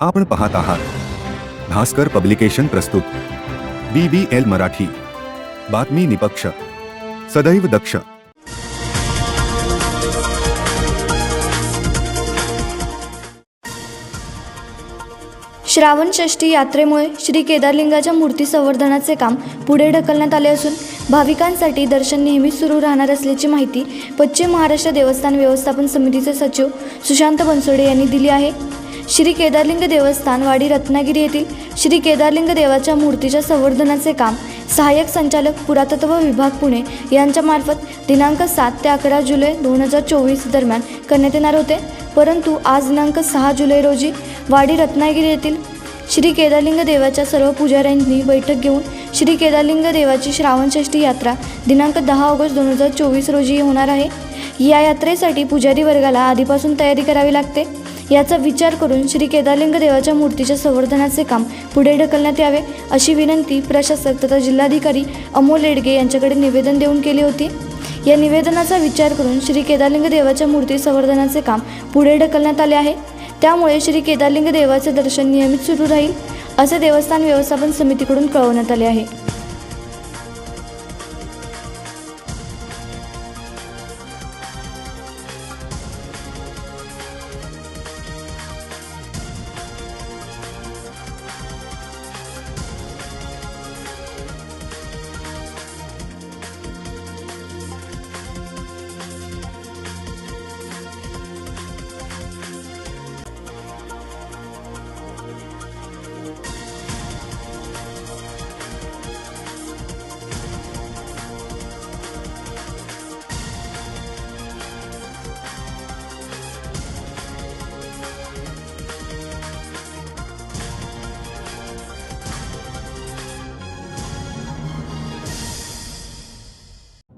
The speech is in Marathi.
आपण पाहत आहात. भास्कर पब्लिकेशन प्रस्तुत. B B L Marathi. बातमी निपक्ष. सदैव दक्ष. श्रावण षष्ठी यात्रेमुळे श्री केदारलिंगाच्या मूर्ती संवर्धनाचे काम पुढे ढकलण्यात आले असून भाविकांसाठी दर्शन नेहमीच सुरू राहणार असल्याची माहिती पश्चिम महाराष्ट्र देवस्थान व्यवस्थापन समितीचे सचिव सुशांत बनसोडे यांनी दिली आहे. श्री केदारलिंग देवस्थान वाडी रत्नागिरी येथील श्री केदारलिंग देवाच्या मूर्तीच्या संवर्धनाचे काम सहाय्यक संचालक पुरातत्व विभाग पुणे यांच्यामार्फत दिनांक सात ते अकरा जुलै दोन हजार चोवीस दरम्यान करण्यात येणार होते. परंतु आज दिनांक सहा जुलै रोजी वाडी रत्नागिरी येथील श्री केदारलिंग देवाच्या सर्व पुजाऱ्यांनी बैठक घेऊन श्री केदारलिंग देवाची श्रावणषष्ठी यात्रा दिनांक दहा ऑगस्ट दोन हजार चोवीस रोजी होणार आहे. या यात्रेसाठी पुजारी वर्गाला आधीपासून तयारी करावी लागते. याचा विचार करून श्री केदारलिंग देवाच्या मूर्तीच्या संवर्धनाचे काम पुढे ढकलण्यात यावे अशी विनंती प्रशासक तथा जिल्हाधिकारी अमोल लेडगे यांच्याकडे निवेदन देऊन केली होती. या निवेदनाचा विचार करून श्री केदारलिंग देवाच्या मूर्ती संवर्धनाचे काम पुढे ढकलण्यात आले आहे. त्यामुळे श्री केदारलिंग देवाचे दर्शन नियमित सुरू राहील असे देवस्थान व्यवस्थापन समितीकडून कळवण्यात आले आहे.